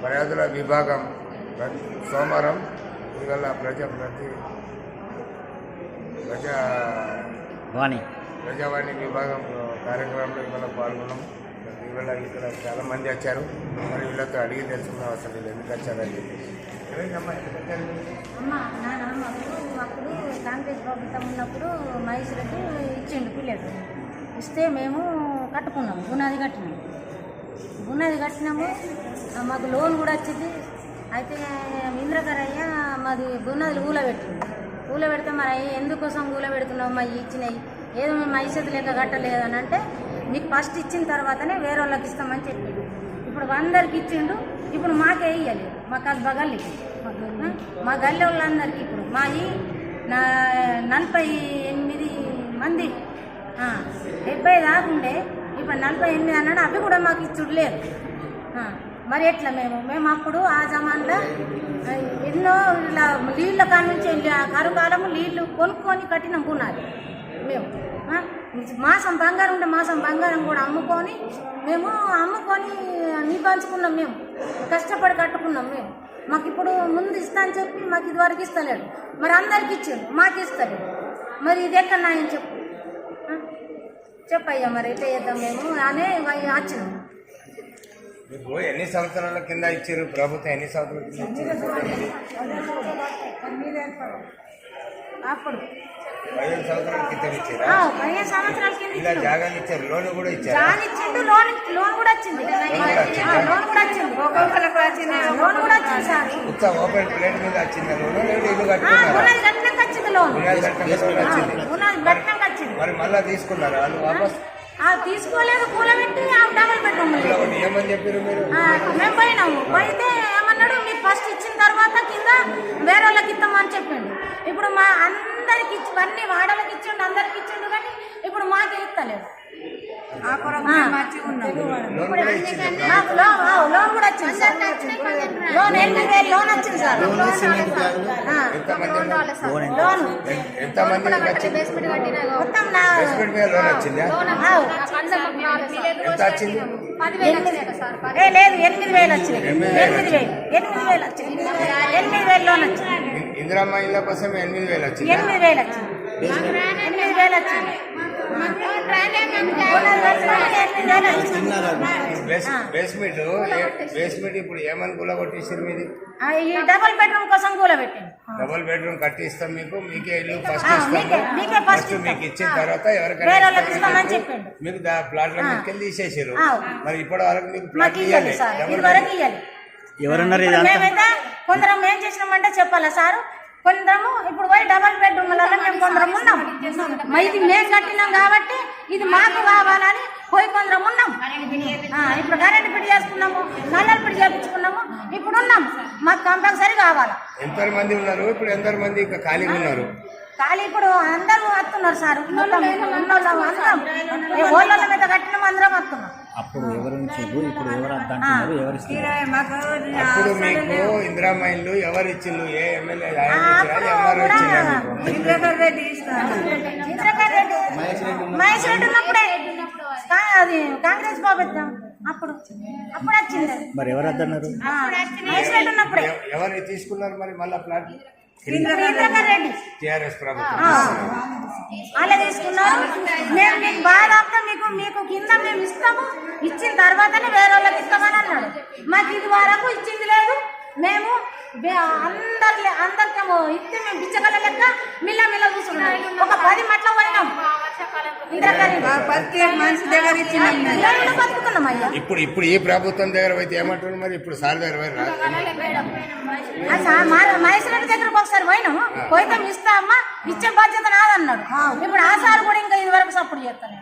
ప్రజా ఫిర్యాదుల విభాగం ప్రతి సోమవారం ఇవాళ ప్రజా ప్రతి ప్రజా వాణి. ప్రజావాణి విభాగం కార్యక్రమంలో ఇవాళ పాల్గొన్నాం. ఇవాళ ఇక్కడ చాలా మంది వచ్చారు. మరి వీళ్ళతో అడిగి తెలుసుకున్నాం అసలు వీళ్ళు ఎందుకు వచ్చారని? అమ్మ నాన్న మాకు అప్పుడు కాంగ్రెస్ ప్రభుత్వం ఉన్నప్పుడు మహేష్ రెడ్డి ఇచ్చిండు పిల్లలు. ఇస్తే మేము కట్టుకున్నాము గునాది కట్టినాము ఉన్నది కట్టినాము. మాకు లోన్ కూడా వచ్చింది. అయితే ఇంద్రకరయ్య మాది ఉన్నది ఊల పెట్టింది ఊల పెడితే మరి అయ్యి ఎందుకోసం ఊల పెడుతున్నావు మా ఇచ్చినాయి? ఏదో మేము ఐసెత్ లేక కట్టలేదు అని అంటే మీకు ఫస్ట్ ఇచ్చిన తర్వాతనే వేరే వాళ్ళకి ఇస్తామని చెప్పిండు. ఇప్పుడు అందరికి ఇచ్చిండు. ఇప్పుడు మాకే ఇయ్యాలి మా కస్బా గల్లీకి మా గల్లె వాళ్ళందరికీ ఇప్పుడు. మా నా నలభై ఎనిమిది మంది. డెబ్బై దాకుండే నలభై ఎనిమిది అన్నాడు అవి కూడా మాకు ఇచ్చుడు లేదు మరి ఎట్లా మేము? మేము అప్పుడు ఆ జమాన్లో ఎన్నో ఇలా నీళ్ళ కాడ నుంచి వెళ్ళి ఆ నీళ్ళు కొనుక్కొని కట్టిన పునాది. మేము మాసం బంగారం ఉంటే మాసం బంగారం కూడా అమ్ముకొని మేము అమ్ముకొని నిబంచుకున్నాం మేము. కష్టపడి కట్టుకున్నాం మేము. మాకు ఇప్పుడు ముందు ఇస్తా అని చెప్పి మాకు ఇదివరకు ఇస్తలేడు. మరి అందరికి ఇచ్చాడు మాకు ఇస్తలేడు. మరి ఇది ఎక్కడ నాయని చెప్పు? చెప్పయ్యా మరి ఎట్లా చేద్దాం మేము అనే వచ్చినాం మీకు ఎన్ని సంవత్సరాల కింద ఇచ్చారు ప్రభుత్వం ఎన్ని సంవత్సరాల కింద అప్పుడు పదిహేను సంవత్సరాల క్రితం ఇచ్చారా? ఆ, పదిహేను సంవత్సరాల కింద ఇలా. జాగాలు ఇచ్చారు లోన్ కూడా ఇచ్చారా? జాన్ ఇచ్చిండు లోన్ లోన్ కూడా వచ్చింది. ఆ, లోన్ కూడా వచ్చింది. ఒక్కొక్కరికి వచ్చింది. లోన్ కూడా వచ్చింది సార్. ఉత్త ఓపెన్ ప్లేట్ మీద వచ్చింది లోన్? లేదా ఇల్లు ఆ, కట్టుకున్నారా? ఉన్నది కట్టినాక వచ్చింది లోన్. పునాది కట్టినాక లోన్ వచ్చింది. ఆ, ఉన్నది కట్టినాక వచ్చింది. మరి మళ్ళా తీసుకున్నారా వాళ్ళు వాపస్? ఆ తీసుకోలేదు కూలబెట్టి ఆ డబల్ బెడ్రూమ్ ఏమని చెప్పారు మీరు. మేము పోయినాము. పోయితే అన్నాడు మీరు ఫస్ట్ ఇచ్చిన తర్వాత కింద వేరే వాళ్ళకి ఇస్తామని చెప్పిండు. ఇప్పుడు మా అందరికి ఇచ్చి అన్ని వాడలకు ఇచ్చిండు అందరికి ఇచ్చిండు కానీ ఇప్పుడు మాకే ఇస్తలేదు ఆ. లోన్ కూడా ఇచ్చింది నాకు లోన్ ఆ, లోన్ కూడా వచ్చింది సార్. లోన్ ఎనిమిది వేలు లోన్ వచ్చింది సార్? ఆ, ఎంతమంది ఉన్నారు? లోన్ ఎన్- ఎంతమంది వచ్చింది? మొత్తం నా హస్బెండ్ మీద లోన్ వచ్చిందా? ఆ, ఎంత వచ్చింది? ఏ లేదు ఎనిమిది వేలు వచ్చింది ఎనిమిది వేలు ఎనిమిది వేలు. వచ్చింది. ఎనిమిది వేలు లోన్ వచ్చింది. ఇన్- ఇందిరమ్మ ఇళ్ళ కోసం ఎనిమిది వేలు వచ్చిందా? ఎనిమిది వేలు వచ్చింది. ఎనిమిది వేలు వచ్చింది. బేస్మెంట్ బేస్మెంట్ ఇప్పుడు ఏమని గులగొట్టేసారు మీది? డబుల్ బెడ్రూమ్ కోసం కూలబెట్టింది. డబుల్ బెడ్రూమ్ కట్టిస్తాం మీకు మీకే ఇల్లు ఫస్ట్ ఇస్తాము. ఫస్ట్ మీకు. ఇచ్చిన. తర్వాత ఎవరికైనా. మీకు. దా ప్లాట్ల మీదకి తీసేసారు. మరి ఇప్పటి వరకు మీకు ప్లాట్లు ఇవ్వాలి డబుల్ ఎవరన్నారు కొందరం ఏం చేసినామంటే చెప్పాలా సార్? కొందరము ఇప్పుడు పోయి డబల్ బెడ్రూమ్లలో మేము కొందరం ఉన్నాం. ఇది మేము కట్టినాం కాబట్టి ఇది మాకు కావాలని పోయి కొందరం ఉన్నాం. ఆ, ఇప్పుడు కరెంట్ పిడి చేసుకున్నాము నల్లలు పిడి చేపించుకున్నాము ఇప్పుడు ఉన్నాం. మాకు కంపల్సరీ కావాలా? ఎంత మంది ఉన్నారు? ఇప్పుడు ఎంత మంది ఇంకా ఖాళీగా ఉన్నారు? ఖాళీ ఇప్పుడు అందరూ వస్తున్నారు సార్. మొత్తం ఉన్నోళ్ళం అందరం ఈ ఓళ్ళ మీద కట్టినాం అందరం వస్తున్నాం. అప్పుడు ఎవరు ఇచ్చారు ఇప్పుడు ఎవరు అద్దంటున్నారు ఎవరు ఇస్తున్నారు? అప్పుడు మీకు ఇందిరామ్మ ఇల్లు ఎవరు ఇచ్చిండ్రు ఏ ఎమ్మెల్యే ఎవరు మహేష్ రెడ్డి ఉన్నప్పుడే. అది కాంగ్రెస్ ప్రభుత్వం అప్పుడు. అప్పుడు వచ్చింది. మరి ఎవరు అద్దన్నారు? మహేష్ రెడ్డి ఉన్నప్పుడే. ఎవ- ఎవరు తీసుకున్నారు మరి మళ్ళా ప్లాట్? టీఆర్ఎస్ ప్రభుత్వం. తీసుకున్నారు. మేము మీకు బాగా మీకు మీకు కింద మేము ఇస్తాము. ఇచ్చిన తర్వాతనే వేరే వాళ్ళకి ఇస్తామని అన్నాడు మాకు ఇది వరకు ఇచ్చింది లేదు. మేము అందరి అందరికేమో ఇస్తే మేము బిచ్చగల లెక్క మిల్ల మిల్ల కూర్చున్నాం ఒక పది మట్ల అయ్యా. ఇప్పుడు ఇప్పుడు ఈ ప్రభుత్వం దగ్గర పోతే ఏమంటున్నారు మరి? ఇప్పుడు సార్ దగ్గర పోయి రా- ఆ సా- మా- మహేష్ రెడ్డి దగ్గరకు ఒకసారి పోయినాము పోయితే ఇస్తా అమ్మా ఇచ్చే బాధ్యత నాదన్నాడు. ఇప్పుడు ఆ సార్ కూడా ఇంకా ఇది వరకు సపోర్ట్ చేస్తాను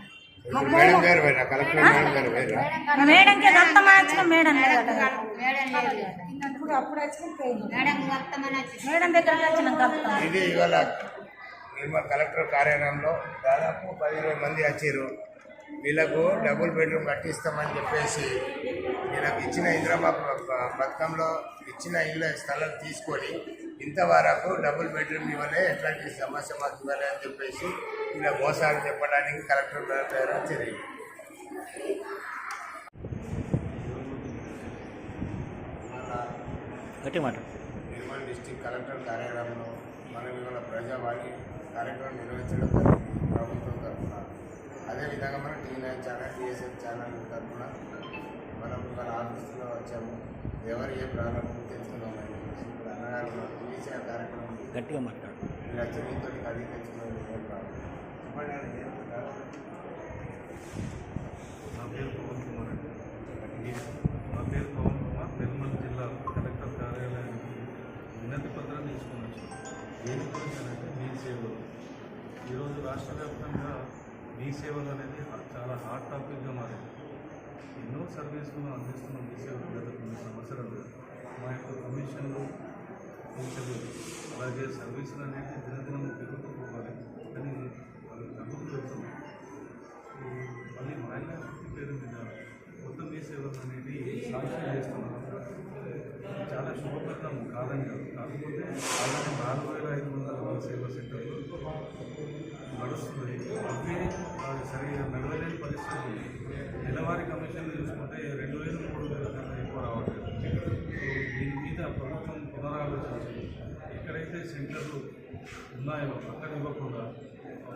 మేడం గారు మేడం గారు మేడంకి మార్చిన మేడం మేడం దగ్గరకు వచ్చినాం కలుపుతాం ఇది ఇవాళ నిర్మల్ కలెక్టర్ కార్యాలయంలో దాదాపు పదిహేను మంది వచ్చారు. వీళ్ళకు డబుల్ బెడ్రూమ్ కట్టిస్తామని చెప్పేసి వీళ్ళకి ఇచ్చిన ఇంద్రమా పథకంలో ఇచ్చిన ఇళ్ళ స్థలం తీసుకొని ఇంతవరకు డబుల్ బెడ్రూమ్ ఇవ్వలే ఎట్లాంటి సమస్య మాకు ఇవ్వలే అని చెప్పేసి ఇలా మోసాలు చెప్పడానికి కలెక్టర్ దగ్గర వచ్చారు. గట్టి మాట నిర్మల్ డిస్టిక్ కలెక్టర్ కార్యాలయంలో మనం ఇవాళ ప్రజావాణి కార్యక్రమం నిర్వహించడం జరిగింది ప్రభుత్వం తరఫున అదేవిధంగా మన T nine channel TSF channel తరఫున మనం ఇవాళ ఆఫీస్లో వచ్చాము ఎవరు ఏ ప్రాబ్లం ఇప్పుడు అన్నగారు. టీసీఆర్ కార్యక్రమం. గట్టిగా మాట్లాడు మీరు వచ్చి నీతో అది తెచ్చుకున్నది ఏం ప్రాబ్లం చెప్పండి? నా పేరు సేవలు. ఈరోజు రాష్ట్ర వ్యాప్తంగా మీ సేవలు అనేది చాలా హాట్ టాపిక్గా మారింది. ఎన్నో సర్వీసులు అందిస్తున్న మీ సేవలు. గత కొన్ని సంవత్సరాలు మా యొక్క కమిషన్లు పెంచలేదు అలాగే సర్వీసులు అనేవి దినదినం పెరుగుతూ పోవాలి అని అవి నమ్మకం వెళ్తున్నాయి మళ్ళీ మా శక్తి పేరు మీద కొత్త మీ సేవలు అనేది సాంక్షన్ చేస్తున్నారు. చాలా శుభప్రదం కాదని కాదు కాకపోతే నడవలేని పరిస్థితి ఉంది. నెలవారీ కమిషన్లు చూసుకుంటే రెండు వేలు మూడు వేల కన్నా ఎక్కువ రావట్లేదు దీని మీద ప్రభుత్వం పునరాలోచించి ఎక్కడైతే సెంటర్లు ఉన్నాయో అక్కడ ఇవ్వకుండా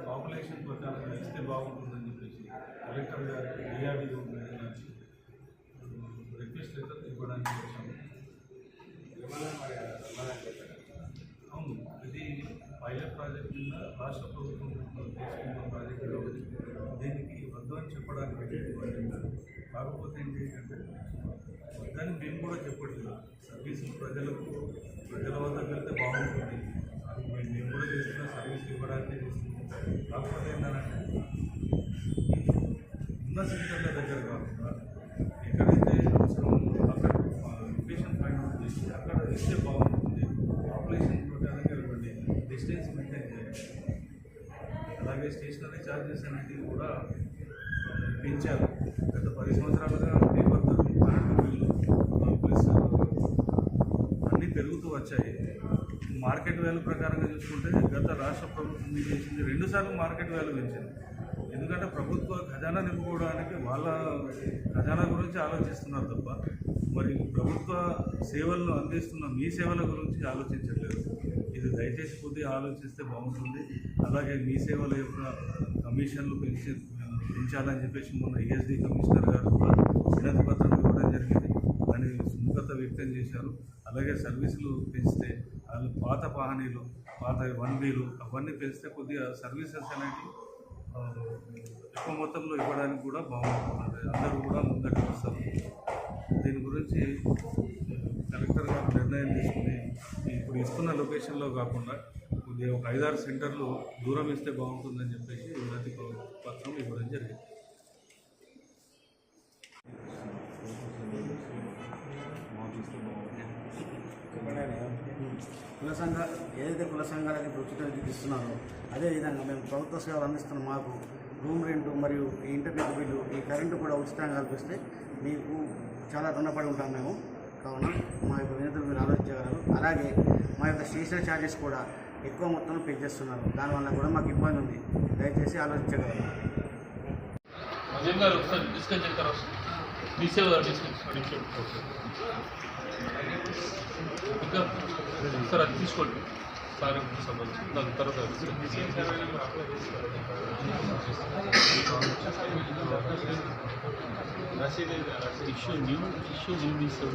పాపులేషన్ ప్రకారం ఇస్తే బాగుంటుందని చెప్పేసి కలెక్టర్ గారికి ఏఆర్డీఓ గారికి రిక్వెస్ట్ లెటర్ ఇవ్వడానికి వచ్చాము ఏమన్నా మరి అన్నగారు చెప్పారు అవును ఇది పైలట్ ప్రాజెక్ట్ కింద రాష్ట్ర ప్రభుత్వం తీసుకున్న ప్రాజెక్ట్ కాబట్టి దీనికి వద్దు అని చెప్పడానికి కాకపోతే ఏంటి అంటే వద్దని మేము కూడా చెప్పట్లేదు. సర్వీస్ ప్రజలకు ప్రజల వద్ద వెళ్తే బాగుంటుంది. అది మేము మేము కూడా చేస్తున్న సర్వీస్ ఇవ్వడానికి చేస్తున్నాం. కాకపోతే ఏంటంటే ఉన్న సెంటర్ల దగ్గర కాకుండా ఎక్కడైతే అవసరం ఉందో అక్కడ లొకేషన్ ఫైండ్ అవుట్ చేసి అక్కడ ఇస్తే బాగుంటుంది. పాపులేషన్ ప్రకారంగా ఇవ్వండి డిస్టెన్స్ మెయింటైన్ చేయండి అలాగే స్టేషనరీ ఛార్జెస్ అనేది కూడా పెంచారు గత పది సంవత్సరాలుగా పేపర్ ధరలు కరెంటు బిల్లు ప్లస్ అన్నీ పెరుగుతూ వచ్చాయి. మార్కెట్ వాల్యూ ప్రకారంగా చూసుకుంటే గత రాష్ట్ర ప్రభుత్వం ఏం చేసింది రెండుసార్లు మార్కెట్ వాల్యూ పెంచింది. ఎందుకంటే ప్రభుత్వ ఖజానా నింపుకోవడానికి వాళ్ళ ఖజానా గురించి ఆలోచిస్తున్నారు తప్ప మరి ప్రభుత్వ సేవలను అందిస్తున్న మీ సేవల గురించి ఆలోచించట్లేదు. ఇది దయచేసి కొద్దిగా ఆలోచిస్తే బాగుంటుంది. అలాగే మీ సేవల యొక్క కమిషన్లు పెంచి పెంచాలని చెప్పేసి మొన్న ఏఎస్డి కమిషనర్ గారు కూడా వినతి పత్రం ఇవ్వడం జరిగింది. దాని సుముఖత వ్యక్తం చేశారు. అలాగే సర్వీసులు పెంచితే వాళ్ళు పాత వాహనీలు పాత వన్ వీలు అవన్నీ పెంచితే కొద్దిగా సర్వీసెస్ అనేవి ఎక్కువ మొత్తంలో ఇవ్వడానికి కూడా బాగుంటుంది. అందరూ కూడా ముందరికి వస్తారు. దీని గురించి కలెక్టర్ గారు నిర్ణయం తీసుకుని ఇప్పుడు ఇస్తున్న లొకేషన్లో కాకుండా కొద్దిగా ఒక ఐదారు సెంటర్లు దూరం ఇస్తే బాగుంటుందని చెప్పేసి వినతి పత్రం ఇవ్వడం జరిగింది కుల సంఘ ఏదైతే కుల సంఘాలకు ఇప్పుడు ఉచిత విద్యుత్ ఇస్తున్నారో అదేవిధంగా మేము ప్రభుత్వ సేవలు అందిస్తున్న మాకు రూమ్ రెంట్ మరియు ఈ ఇంటర్నెట్ బిల్లు ఈ కరెంటు కూడా ఉచితంగా కల్పిస్తే మీకు చాలా రుణపడి ఉంటాం మేము. కావున మా యొక్క వినతులు మీరు ఆలోచించగలరు. అలాగే మా యొక్క స్టేషనరీ ఛార్జెస్ కూడా ఎక్కువ మొత్తంలో పెంచేస్తున్నారు దానివల్ల కూడా మాకు ఇబ్బంది ఉంది. దయచేసి ఆలోచించగలరు. అదేం గారు ఒకసారి డిస్కస్ చేస్తారు డిసేవ్ డిస్కస్ ఇంకా సార్ అది తీసుకోండి. సార్ సంబంధించి. దాని తర్వాత ఇష్యూ న్యూ ఇష్యూ న్యూ డిసేవ్